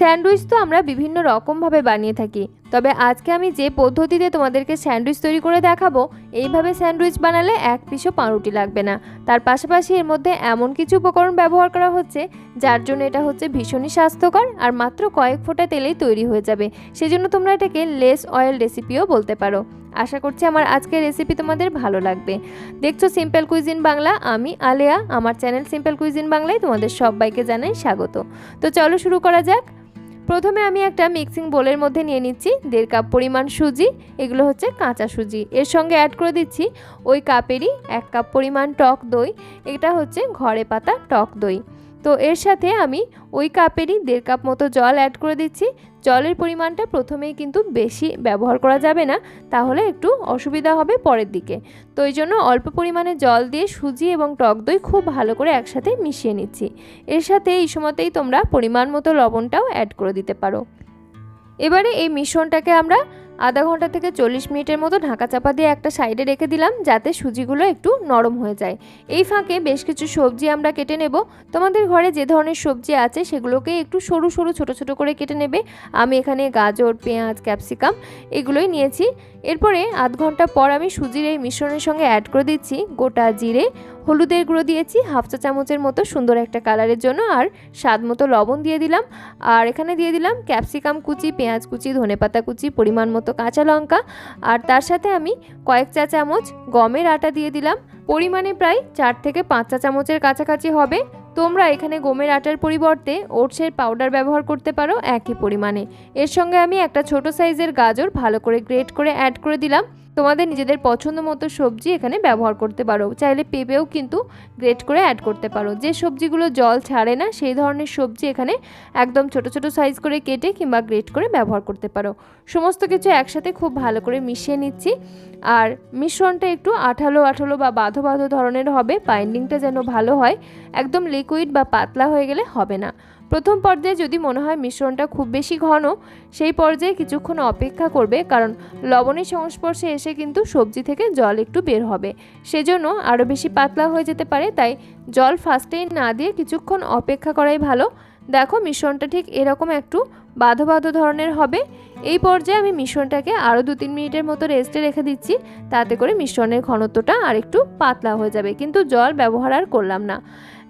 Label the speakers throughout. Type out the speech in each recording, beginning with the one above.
Speaker 1: Sandwich তো আমরা বিভিন্ন রকমভাবে বানিয়ে থাকি। তবে আজকে আমি যে পদ্ধতিতে তোমাদেরকে স্যান্ডউইচ তৈরি করে দেখাবো, এইভাবে স্যান্ডউইচ বানালে এক পিসও পাউরুটি লাগবে না। তার পাশাপাশি এর মধ্যে এমন কিছু উপকরণ ব্যবহার করা হচ্ছে, যার জন্য এটা হচ্ছে ভীষণই স্বাস্থ্যকর আর মাত্র কয়েক ফোঁটা তেলেই তৈরি হয়ে যাবে। সেজন্য তোমরা এটাকে লেস অয়েল রেসিপিও বলতে পারো। আশা করছি আমার আজকের রেসিপি তোমাদের ভালো লাগবে। দেখছ সিম্পল কুইজিন বাংলা, আমি আলেয়া, আমার চ্যানেল সিম্পল কুইজিন বাংলায় তোমাদের সবাইকে জানাই স্বাগত। তো চলো শুরু করা যাক। প্রথমে আমি একটা মিক্সিং বোলের মধ্যে নিয়ে নিচ্ছি দেড় কাপ পরিমাণ সুজি, এগুলো হচ্ছে কাঁচা সুজি। এর সঙ্গে অ্যাড করে দিচ্ছি ওই কাপেরই এক কাপ পরিমাণ টক দই, এটা হচ্ছে ঘরে পাতা টক দই। তো এর সাথে আমি ওই কাপেরই দেড় কাপ মতো জল অ্যাড করে দিচ্ছি। জলের পরিমাণটা প্রথমেই কিন্তু বেশি ব্যবহার করা যাবে না, তাহলে একটু অসুবিধা হবে পরের দিকে। তো এই জন্য অল্প পরিমাণে জল দিয়ে সুজি এবং টক দই খুব ভালো করে একসাথে মিশিয়ে নিচ্ছি। এর সাথে এই সময়তেই তোমরা পরিমাণ মতো লবণটাও অ্যাড করে দিতে পারো। এবারে এই মিশ্রণটাকে আমরা আধা ঘণ্টা থেকে চল্লিশ মিনিটের মতো ঢাকা চাপা দিয়ে একটা সাইডে রেখে দিলাম, যাতে সুজিগুলো একটু নরম হয়ে যায়। এই ফাঁকে বেশ কিছু সবজি আমরা কেটে নেব। তোমাদের ঘরে যে ধরনের সবজি আছে, সেগুলোকে একটু সরু সরু, ছোট ছোট করে কেটে নেবে। আমি এখানে গাজর, পেঁয়াজ, ক্যাপসিকাম এগুলোই নিয়েছি। এরপরে আধ ঘণ্টা পর আমি সুজির এই মিশ্রণের সঙ্গে অ্যাড করে দিচ্ছি গোটা জিরে হলুদের গুঁড়ো দিয়েছি, হাফ চা চামচের মতো সুন্দর একটা কালারের জন্য, আর স্বাদ মতো লবণ দিয়ে দিলাম। আর এখানে দিয়ে দিলাম ক্যাপসিকাম কুচি, পেঁয়াজ কুচি ধনেপাতা কুচি, পরিমাণ মতো কাঁচা লঙ্কা। আর তার সাথে আমি কয়েক চা চামচ গমের আটা দিয়ে দিলাম। পরিমাণে প্রায় চার থেকে পাঁচ চা চামচের কাছাকাছি হবে। তোমরা এখানে গমের আটার পরিবর্তে ওটসের পাউডার ব্যবহার করতে পারো একই পরিমাণে। এর সঙ্গে আমি একটা ছোট সাইজের গাজর ভালো করে গ্রেট করে অ্যাড করে দিলাম। তোমাদের নিজেদের পছন্দ মতো সবজি এখানে ব্যবহার করতে পারো। চাইলে পেঁপেও কিন্তু গ্রেট করে অ্যাড করতে পারো। যে সবজিগুলো জল ছাড়ে না, সেই ধরনের সবজি এখানে একদম ছোট ছোট সাইজ করে কেটে কিংবা গ্রেট করে ব্যবহার করতে পারো। সমস্ত কিছু একসাথে খুব ভালো করে মিশিয়ে নিচ্ছি। আর মিশ্রণটা একটু আঠালো আঠালো বা বাঁধো বাঁধো ধরনের হবে। বাইন্ডিংটা যেন ভালো হয়। একদম লিকুইড বা পাতলা হয়ে গেলে হবে না। প্রথম পর্যায়ে যদি মনে হয় মিশ্রণটা খুব বেশি ঘন, সেই পর্যায়ে কিছুক্ষণ অপেক্ষা করবে কারণ লবণের সংস্পর্শে এসে কিন্তু সবজি থেকে জল একটু বের হবে। সেজন্য আরও বেশি পাতলা হয়ে যেতে পারে, তাই জল ফার্স্টেই না দিয়ে কিছুক্ষণ অপেক্ষা করাই ভালো। দেখো মিশ্রণটা ঠিক এরকম একটু বাঁধো ধরনের হবে। এই পর্যায়ে আমি মিশ্রণটাকে আরও দু তিন মিনিটের মতো রেস্টে রেখে দিচ্ছি, তাতে করে মিশ্রণের ঘনত্বটা আর একটু পাতলা হয়ে যাবে, কিন্তু জল ব্যবহার আর করলাম না।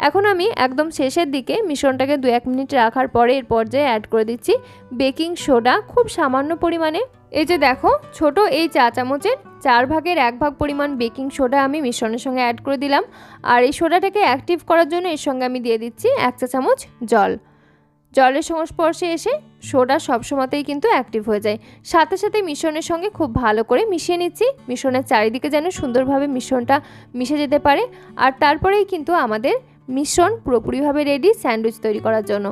Speaker 1: এখন আমি একদম শেষের দিকে মিশ্রণটাকে দু এক মিনিট রাখার পরে এর পর্যায়ে অ্যাড করে দিচ্ছি বেকিং সোডা খুব সামান্য পরিমাণে। এই যে দেখো, ছোট এই চা চামচের চার ভাগের এক ভাগ পরিমাণ বেকিং সোডা আমি মিশ্রণের সঙ্গে অ্যাড করে দিলাম। আর এই সোডাটাকে অ্যাক্টিভ করার জন্য এর সঙ্গে আমি দিয়ে দিচ্ছি এক চা চামচ জল। জলের সংস্পর্শে এসে সোডা সবসময়তেই কিন্তু অ্যাক্টিভ হয়ে যায়। সাথে সাথে মিশ্রণের সঙ্গে খুব ভালো করে মিশিয়ে নিচ্ছি। মিশ্রণের চারিদিকে যেন সুন্দরভাবে মিশ্রণটা মিশে যেতে পারে। আর তারপরেই কিন্তু আমাদের মিশ্রণ পুরোপুরিভাবে রেডি স্যান্ডউইচ তৈরি করার জন্য।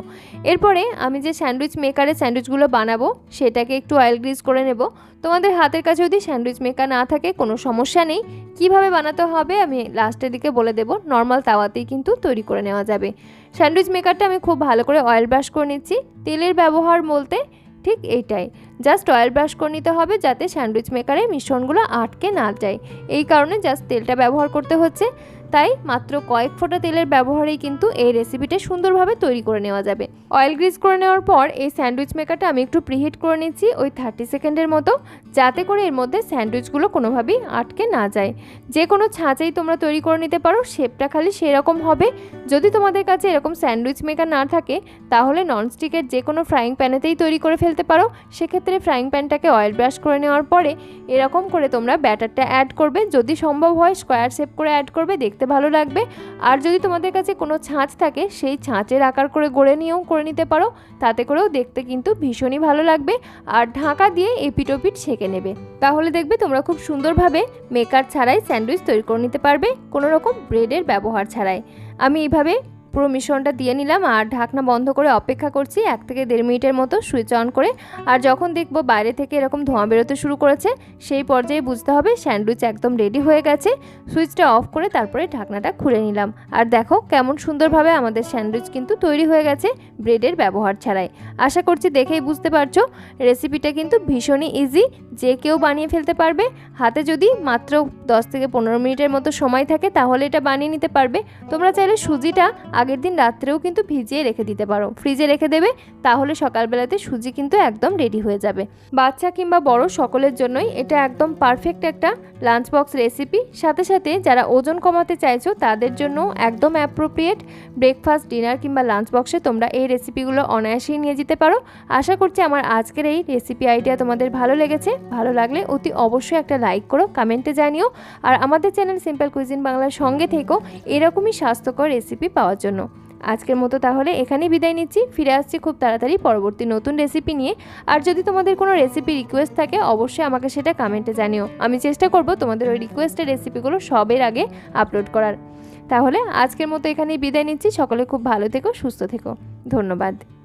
Speaker 1: এরপরে আমি যে স্যান্ডউইচ মেকারে স্যান্ডউইচগুলো বানাবো, সেটাকে একটু অয়েল গ্রিজ করে নেব। তোমাদের হাতের কাছে যদি স্যান্ডউইচ মেকার না থাকে, কোনো সমস্যা নেই। কীভাবে বানাতে হবে, আমি লাস্টের দিকে বলে দেবো। নর্মাল তাওয়াতেই কিন্তু তৈরি করে নেওয়া যাবে। স্যান্ডউইচ মেকারটা আমি খুব ভালো করে অয়েল ব্রাশ করে নিচ্ছি। তেলের ব্যবহার বলতে ঠিক এইটাই। জাস্ট অয়েল ব্রাশ করে নিতে হবে যাতে স্যান্ডউইচ মেকারে মিশ্রণগুলো আটকে না যায়। এই কারণে জাস্ট তেলটা ব্যবহার করতে হচ্ছে। তাই মাত্র কয়েক ফোঁটা তেলের ব্যবহারেই কিন্তু এই রেসিপিটা সুন্দরভাবে তৈরি করে নেওয়া যাবে। অয়েল গ্রিজ করে নেওয়ার পর এই স্যান্ডউইচ মেকারটা আমি একটু প্রিহিট করে নিচ্ছি ওই থার্টি সেকেন্ডের মতো, যাতে করে এর মধ্যে স্যান্ডউইচগুলো কোনোভাবেই আটকে না যায়। যে কোনো ছাঁচেই তোমরা তৈরি করে নিতে পারো শেপটা খালি সেরকম হবে। যদি তোমাদের কাছে এরকম স্যান্ডউইচ মেকার না থাকে, তাহলে ননস্টিকের যে কোনো ফ্রাইং প্যানেতেই তৈরি করে ফেলতে পারো। সেক্ষেত্রে ফ্রাইং প্যানটাকে অয়েল ব্রাশ করে নেওয়ার পরে এরকম করে তোমরা ব্যাটারটা অ্যাড করবে। যদি সম্ভব হয় স্কোয়ার শেপ করে অ্যাড করবে, দেখতে ভালো লাগবে। আর যদি তোমাদের কাছে কোনো ছাঁচ থাকে, সেই ছাঁচের আকার করে গড়ে নিয়েও করে নিতে পারো। তাতে করেও দেখতে কিন্তু ভীষণই ভালো লাগবে। আর ঢাকা দিয়ে এপিটোপিট ছেঁকে নেবে। তাহলে দেখবে তোমরা খুব সুন্দরভাবে মেকার ছাড়াই স্যান্ডউইচ তৈরি করে নিতে পারবে, কোনো রকম ব্রেডের ব্যবহার ছাড়াই। আমি এইভাবে পুরো মিশ্রণটা দিয়ে নিলাম আর ঢাকনা বন্ধ করে অপেক্ষা করছি এক থেকে দেড় মিনিটের মতো সুইচ অন করে। আর যখন দেখব বাইরে থেকে এরকম ধোঁয়া বেরোতে শুরু করেছে, সেই পর্যায়ে বুঝতে হবে স্যান্ডউইচ একদম রেডি হয়ে গেছে। সুইচটা অফ করে তারপরে ঢাকনাটা খুলে নিলাম। আর দেখো কেমন সুন্দরভাবে আমাদের স্যান্ডউইচ কিন্তু তৈরি হয়ে গেছে ব্রেডের ব্যবহার ছাড়াই। আশা করছি দেখেই বুঝতে পারছ, রেসিপিটা কিন্তু ভীষণই ইজি, যে কেউ বানিয়ে ফেলতে পারবে। হাতে যদি মাত্র দশ থেকে পনেরো মিনিটের মতো সময় থাকে তাহলে এটা বানিয়ে নিতে পারবে। তোমরা চাইলে সুজিটা আগের দিন রাত্রেও কিন্তু ভিজিয়ে রেখে দিতে পারো। ফ্রিজে রেখে দেবে, তাহলে সকালবেলাতে সুজি কিন্তু একদম রেডি হয়ে যাবে। বাচ্চা কিংবা বড় সকলের জন্যই এটা একদম পারফেক্ট একটা লাঞ্চ বক্স রেসিপি সাথে সাথে যারা ওজন কমাতে চাইছো, তাদের জন্য একদম অ্যাপ্রোপ্রিয়েট ব্রেকফাস্ট ডিনার কিংবা লাঞ্চ বক্সে তোমরা এই রেসিপিগুলো অনায়াসেই নিয়ে যেতে পারো। আশা করছি আমার আজকের এই রেসিপি আইডিয়া তোমাদের ভালো লেগেছে। ভালো লাগলে অতি অবশ্যই একটা লাইক করো কমেন্টে জানিও। আর আমাদের চ্যানেল সিম্পল কুইজিন বাংলার সঙ্গে থেকেও এরকমই স্বাস্থ্যকর রেসিপি পাওয়ার জন্য। আজকের মতো তাহলে এখানেই বিদায় নিচ্ছি। ফিরে আসছি খুব তাড়াতাড়ি পরবর্তী নতুন রেসিপি নিয়ে। আর যদি তোমাদের কোনো রেসিপি রিকোয়েস্ট থাকে, অবশ্যই আমাকে সেটা কমেন্টে জানিও। আমি চেষ্টা করব তোমাদের ওই রিকোয়েস্টের রেসিপিগুলো সবের আগে আপলোড করার। তাহলে আজকের মতো এখানেই বিদায় নিচ্ছি। সকলে খুব ভালো থেকো, সুস্থ থেকো। ধন্যবাদ।